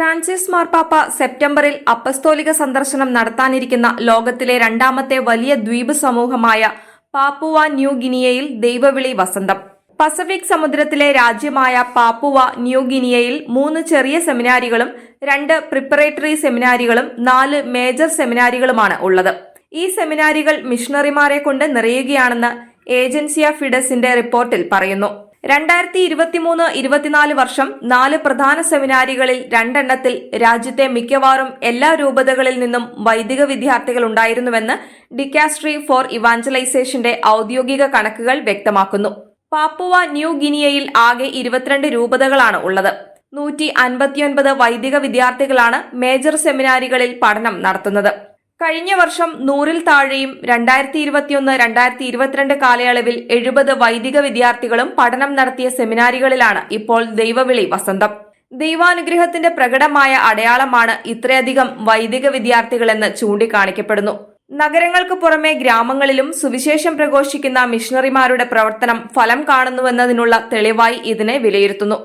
Francis മാർപ്പാപ്പ സെപ്റ്റംബറിൽ അപ്പസ്തോലിക സന്ദർശനം നടത്താനിരിക്കുന്ന ലോകത്തിലെ രണ്ടാമത്തെ വലിയ ദ്വീപ് സമൂഹമായ പാപ്പുവ ന്യൂ ഗിനിയയിൽ ദൈവവിളി വസന്തം. പസഫിക് സമുദ്രത്തിലെ രാജ്യമായ പാപ്പുവ ന്യൂ ഗിനിയയിൽ മൂന്ന് ചെറിയ സെമിനാരികളും രണ്ട് പ്രിപ്പറേറ്ററി സെമിനാരികളും നാല് മേജർ സെമിനാരികളുമാണ് ഉള്ളത്. ഈ സെമിനാരികൾ മിഷണറിമാരെ കൊണ്ട് നിറയുകയാണെന്ന് ഏജൻസിയ ഫിഡസിന്റെ റിപ്പോർട്ടിൽ പറയുന്നു. രണ്ടായിരത്തി ഇരുപത്തിമൂന്ന് ഇരുപത്തിനാല് വർഷം നാല് പ്രധാന സെമിനാരികളിൽ രണ്ടെണ്ണത്തിൽ രാജ്യത്തെ മിക്കവാറും എല്ലാ രൂപതകളിൽ നിന്നും വൈദിക വിദ്യാർത്ഥികൾ ഉണ്ടായിരുന്നുവെന്ന് ഡിക്കാസ്ട്രി ഫോർ ഇവാഞ്ചലൈസേഷന്റെ ഔദ്യോഗിക കണക്കുകൾ വ്യക്തമാക്കുന്നു. പാപ്പുവ ന്യൂ ഗിനിയയിൽ ആകെ ഇരുപത്തിരണ്ട് രൂപതകളാണ് ഉള്ളത്. നൂറ്റി അൻപത്തിയൊൻപത് വൈദിക വിദ്യാർത്ഥികളാണ് മേജർ സെമിനാരികളിൽ പഠനം നടത്തുന്നത്. കഴിഞ്ഞ വർഷം നൂറിൽ താഴെയും രണ്ടായിരത്തി ഇരുപത്തിയൊന്ന് രണ്ടായിരത്തി ഇരുപത്തിരണ്ട് കാലയളവിൽ എഴുപത് വൈദിക വിദ്യാർത്ഥികളും പഠനം നടത്തിയ സെമിനാരികളിലാണ് ഇപ്പോൾ ദൈവവിളി വസന്തം. ദൈവാനുഗ്രഹത്തിന്റെ പ്രകടമായ അടയാളമാണ് ഇത്രയധികം വൈദിക വിദ്യാർത്ഥികളെന്ന് ചൂണ്ടിക്കാണിക്കപ്പെടുന്നു. നഗരങ്ങൾക്ക് പുറമെ ഗ്രാമങ്ങളിലും സുവിശേഷം പ്രഘോഷിക്കുന്ന മിഷണറിമാരുടെ പ്രവർത്തനം ഫലം കാണുന്നുവെന്നതിനുള്ള തെളിവായി ഇതിനെ വിലയിരുത്തുന്നു.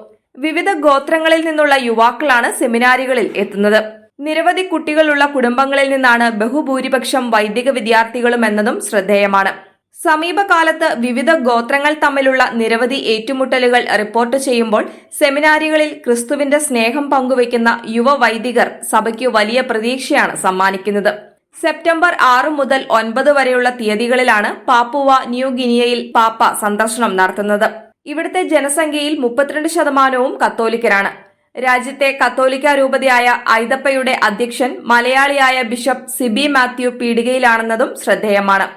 വിവിധ ഗോത്രങ്ങളിൽ നിന്നുള്ള യുവാക്കളാണ് സെമിനാരികളിൽ എത്തുന്നത്. നിരവധി കുട്ടികളുള്ള കുടുംബങ്ങളിൽ നിന്നാണ് ബഹുഭൂരിപക്ഷം വൈദിക വിദ്യാർത്ഥികളും എന്നതും ശ്രദ്ധേയമാണ്. സമീപകാലത്ത് വിവിധ ഗോത്രങ്ങൾ തമ്മിലുള്ള നിരവധി ഏറ്റുമുട്ടലുകൾ റിപ്പോർട്ട് ചെയ്യുമ്പോൾ സെമിനാരികളിൽ ക്രിസ്തുവിന്റെ സ്നേഹം പങ്കുവയ്ക്കുന്ന യുവ വൈദികർ സഭയ്ക്ക് വലിയ പ്രതീക്ഷയാണ് സമ്മാനിക്കുന്നത്. സെപ്റ്റംബർ ആറ് മുതൽ ഒൻപത് വരെയുള്ള തീയതികളിലാണ് പാപ്പുവ ന്യൂ ഗിനിയയിൽ പാപ്പ സന്ദർശനം നടത്തുന്നത്. ഇവിടുത്തെ ജനസംഖ്യയിൽ മുപ്പത്തിരണ്ട് ശതമാനവും കത്തോലിക്കരാണ്. രാജ്യത്തെ കത്തോലിക്ക രൂപതയായ ഐതപ്പയുടെ അധ്യക്ഷൻ മലയാളിയായ ബിഷപ്പ് സിബി മാത്യു പീടികയിലാണെന്നതും ശ്രദ്ധേയമാണ്.